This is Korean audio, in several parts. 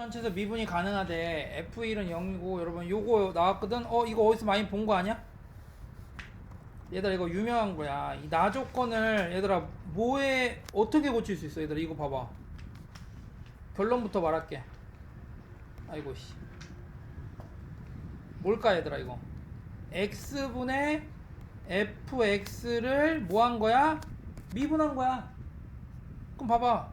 전체에서 미분이 가능하대. F1은 0이고 여러분 요거 나왔거든? 어 이거 어디서 많이 본 거 아니야? 얘들아 이거 유명한 거야. 이 나 조건을 얘들아 뭐에 어떻게 고칠 수 있어? 얘들아 이거 봐봐. 결론부터 말할게. 아이고 씨. 뭘까 얘들아 이거? X분의 fx를 뭐 한 거야? 미분한 거야. 그럼 봐봐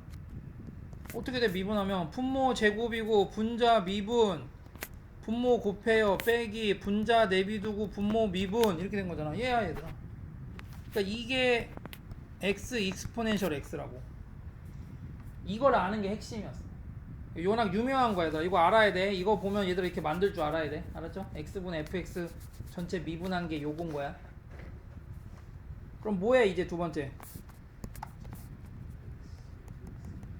어떻게 돼 미분하면? 분모 제곱이고 분자 미분. 분모 곱해요. 빼기. 분자 내비두고 분모 미분. 이렇게 된 거잖아. 얘야 얘들아. 그러니까 이게 x 익스포넨셜 x라고. 이걸 아는 게 핵심이었어. 요낙 유명한 거야 이거 알아야 돼. 이거 보면 얘들아 이렇게 만들 줄 알아야 돼. 알았죠? x분의 fx 전체 미분한 게 요건 거야. 그럼 뭐해 이제 두 번째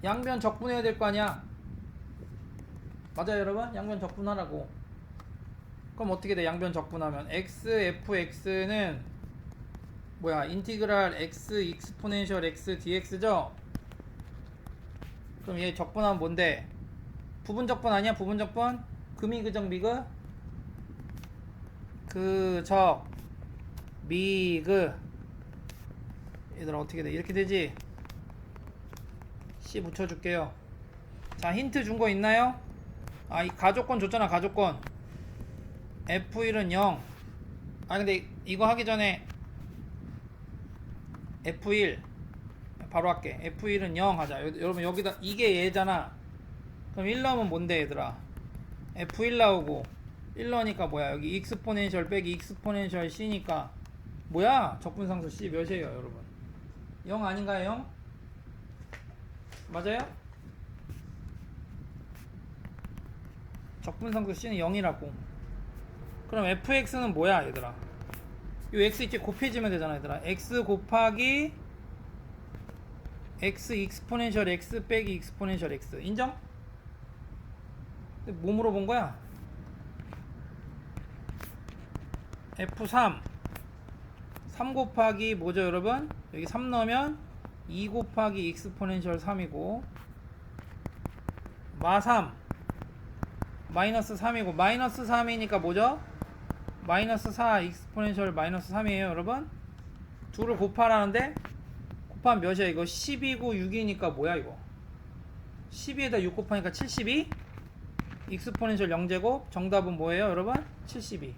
양변 적분해야 될 거 아니야. 맞아요 여러분? 양변 적분하라고. 그럼 어떻게 돼 양변 적분하면? x fx는 뭐야? 인티그랄 x 익스포넨셜 x dx죠? 그럼 얘 적분하면 뭔데? 부분 적분 아니야? 부분 적분? 금이 그적 미그? 그적 미그. 얘들아 어떻게 돼? 이렇게 되지 C 붙여줄게요. 자 힌트 준 거 있나요? 아 이 가족권 줬잖아 가족권. F1은 0 아 근데 이거 하기 전에 F1. 바로 할게. F1은 0 하자. 여, 여러분 여기다 이게 얘잖아. 그럼 1 나오면 뭔데 얘들아? F1 나오고. 1 나오니까 뭐야? 여기 익스포넨셜 빼기 익스포넨셜 C니까 뭐야? 적분상수 C 몇이에요 여러분? 0 아닌가요 0? 맞아요? 적분상수 C는 0이라고 그럼 fx는 뭐야 얘들아 요 x 있지 곱해지면 되잖아 얘들아 x 곱하기 x 익스포넨셜 x 빼기 익스포넨셜 x 인정? 근데 뭐 물어본 거야? f3 3 곱하기 뭐죠 여러분? 여기 3 넣으면 2 곱하기 익스포넨셜 3이고 마3 마이너스 3이고 마이너스 3이니까 뭐죠? 마이너스 4 익스포넨셜 마이너스 3이에요 여러분. 둘을 곱하라는데 곱하면 몇이야? 이거 10이고 6이니까 뭐야 이거? 12에다 6 곱하니까 72 익스포넨셜 0제곱? 정답은 뭐예요 여러분? 72